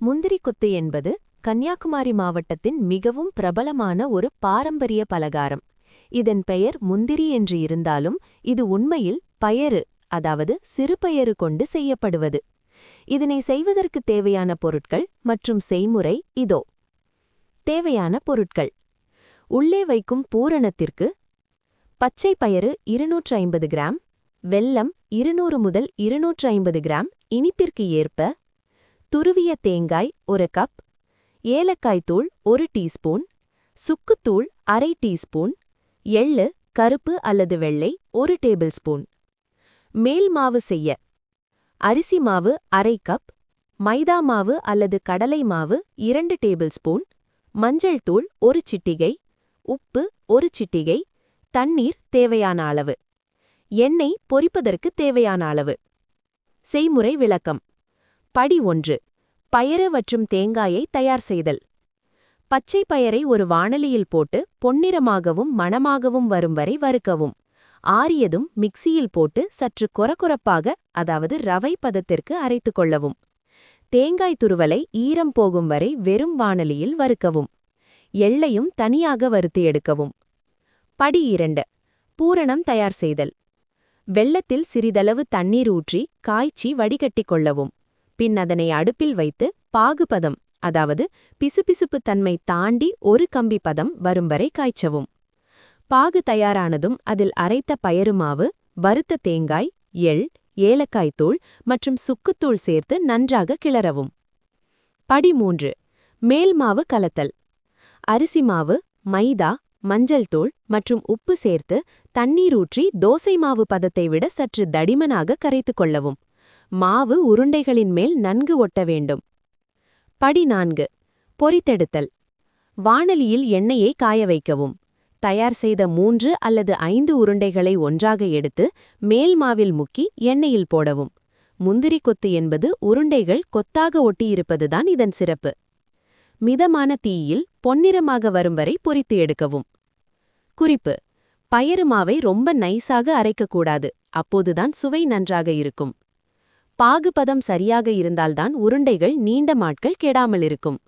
முந்திரி கொத்து என்பது கன்னியாகுமரி மாவட்டத்தின் மிகவும் பிரபலமான ஒரு பாரம்பரிய பலகாரம். இதன் பெயர் முந்திரி என்று இருந்தாலும் இது உண்மையில் பயறு அதாவது சிறுபயறு கொண்டு செய்யப்படுவது. இதனை செய்வதற்கு தேவையான பொருட்கள் மற்றும் செய்முறை இதோ. தேவையான பொருட்கள். உள்ளே வைக்கும் பூரணத்திற்கு பச்சை பயறு இருநூற்று ஐம்பது கிராம் வெல்லம் இருநூறு முதல் இருநூற்று ஐம்பது கிராம் இனிப்பிற்கு ஏற்ப துருவிய தேங்காய் ஒரு கப் ஏலக்காய் தூள் ஒரு டீஸ்பூன் சுக்குத்தூள் அரை டீஸ்பூன் எள்ளு கருப்பு அல்லது வெள்ளை ஒரு டேபிள் ஸ்பூன். மேல் மாவு செய்ய அரிசி மாவு அரை கப் மைதா மாவு அல்லது கடலை மாவு இரண்டு டேபிள் ஸ்பூன் மஞ்சள் தூள் ஒரு சிட்டிகை உப்பு ஒரு சிட்டிகை தண்ணீர் தேவையான அளவு. எண்ணெய் பொரிப்பதற்கு தேவையான அளவு. செய்முறை விளக்கம். படி ஒன்று பயறு மற்றும் தேங்காயை தயார் செய்தல். பச்சை பயரை ஒரு வாணலியில் போட்டு பொன்னிறமாகவும் மணமாகவும் வரும் வரை வறுக்கவும். ஆறியதும் மிக்சியில் போட்டு சற்று கொரகொரப்பாக அதாவது ரவை பதத்திற்கு அரைத்துக் கொள்ளவும். தேங்காய் துருவலை ஈரம் போகும் வரை வெறும் வாணலியில் வறுக்கவும். எள்ளையும் தனியாக வறுத்து எடுக்கவும். படி இரண்டு பூரணம் தயார் செய்தல். வெள்ளத்தில் சிறிதளவு தண்ணீர் ஊற்றி காய்ச்சி வடிகட்டிக் கொள்ளவும். பின் அதனை அடுப்பில் வைத்து பாகுபதம் அதாவது பிசுபிசுப்பு தன்மை தாண்டி ஒரு கம்பி பதம் வரும் வரை காய்ச்சவும். பாகு தயாரானதும் அதில் அரைத்த பயறு மாவு வறுத்த தேங்காய் எள் ஏலக்காய் தூள் மற்றும் சுக்குத்தூள் சேர்த்து நன்றாக கிளறவும். படி மூன்று. மேல் மாவு கலத்தல். அரிசி மாவு மைதா மஞ்சள் தூள் மற்றும் உப்பு சேர்த்து தண்ணீர் ஊற்றி தோசை மாவு பதத்தை விட சற்று தடிமனாக கரைத்துக் கொள்ளவும். மாவு உருண்டைகளின் மேல் நன்கு ஒட்ட வேண்டும். படி நான்கு பொரித்தெடுத்தல் வாணலியில் எண்ணெயை காய வைக்கவும். தயார் செய்த மூன்று அல்லது ஐந்து உருண்டைகளை ஒன்றாக எடுத்து மேல் மாவில் முக்கி எண்ணெயில் போடவும். முந்திரி கொத்து என்பது உருண்டைகள் கொத்தாக ஒட்டியிருப்பதுதான் இதன் சிறப்பு. மிதமான தீயில் பொன்னிறமாக வரும் வரை பொரித்து எடுக்கவும். குறிப்பு. பயறு மாவை ரொம்ப நைஸாக அரைக்கக்கூடாது. அப்போதுதான் சுவை நன்றாக இருக்கும். பாகுபதம் சரியாக இருந்தால்தான் உருண்டைகள் நீண்ட மாட்கள் கெடாமல் இருக்கும்